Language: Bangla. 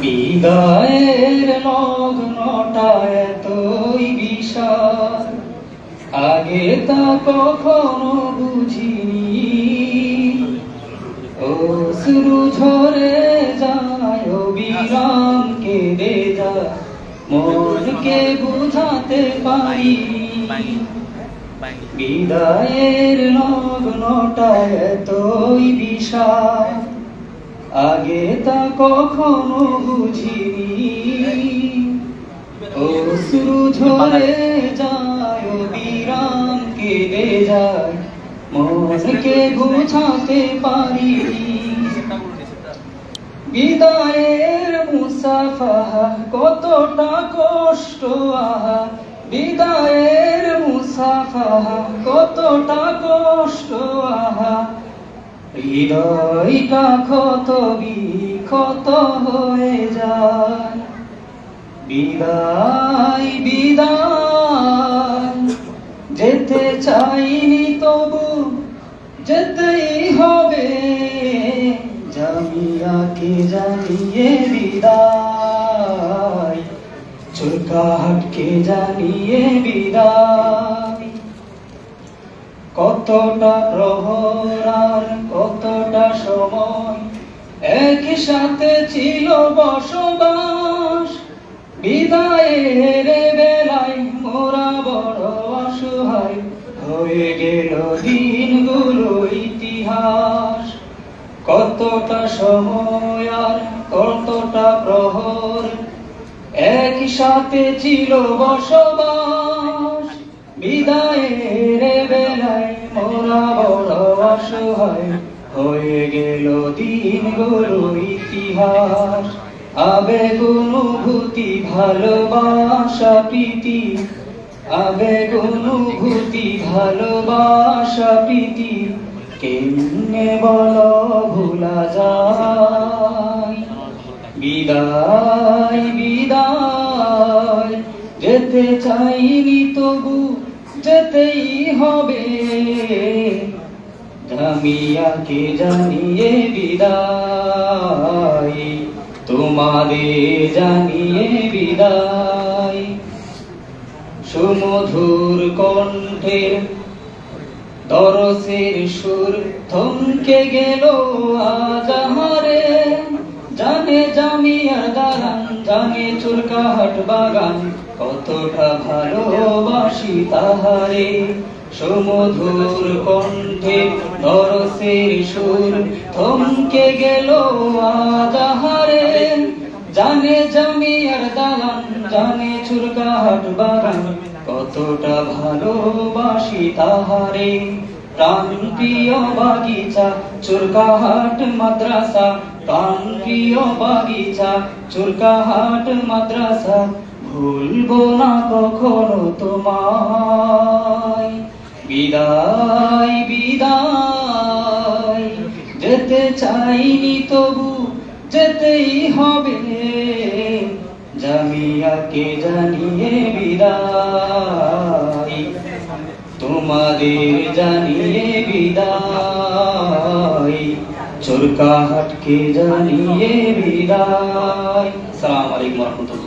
বিদায়ের লগ্নটা এতই বিশাল। আগে তা কখনো বুঝিনি। ও শুরু ঝরে যায় অবিরাম কেঁদে যায় মনকে বুঝাতে পারিনি। বিদায়ের লগ্নটা এতই বিশাল। আগে তা কখনো বুঝিনি। অশ্রু ঝরে যায় বিরাম কেঁদে যায়। মনকে বুঝাতে পারিনি। বিদায়ের মুসাফাহা কতটা কষ্ট আহা। বিদায়ের মুসাফা কতটা কষ্ট আহা। হৃদয়টা ক্ষত বিক্ষত হয়ে যায়। বিদায় বিদায়, যেতে চাইনি তবু যেতেই হবে। জামিয়াকে জানিয়ে বিদায় চুরকাহাটকে জানিয়ে বিদায়। কতটা প্রহরার একই সাথে ছিল বসবাস। বেলায় মোরা বড় অসহায় হয়ে গেল দিনগুলো ইতিহাস। কতটা সময় আর কতটা প্রহর। একই সাথে ছিল বসবাস। বিদায়ের বেলায় মোরা বড় অসহায় হয়ে গেল দিন দিনগুলো ইতিহাস। আবেগ অনুভূতি ভালোবাসা, প্রীতি। আবেগ অনুভূতি ভালোবাসা, প্রীতি। কেমনে বল ভোলা যায়? বিদায় বিদায়। যেতে চাইনি তবু যেতেই হবে। জামিয়াকে জানিয়ে বিদায়? তোমাদের জানিয়ে বিদায়। সুমধুর কণ্ঠের দরসের সুর থমকে গেল আজাহারে। জানে জামিয়া দালান জানে চুরকাহাট বাগান, কতটা ভালোবাসি তাহারে। সুমধুর কণ্ঠে দরসের সুর থমকে গেল আজাহারে জানে জামিয়ার দালান জানে চুরকাহাট বাগান, কতটা ভালোবাসি তাহারে। প্রাণ প্রিয় বাগিচা, চুরকাহাট মাদ্রাসা। বাগিচা, চুরকাহাট মাদ্রাসা। ভুলবো না কখনো তোমায়। বিদায় বিদায়। যেতে চাইনি তবু যেতেই হবে। জামিয়াকে জানিয়ে বিদায়। তোমাদের জানিয়ে চোরকাহাটকে জানিয়ে বিদায়। সালাম আলাইকুম রহমতুল্লাহ।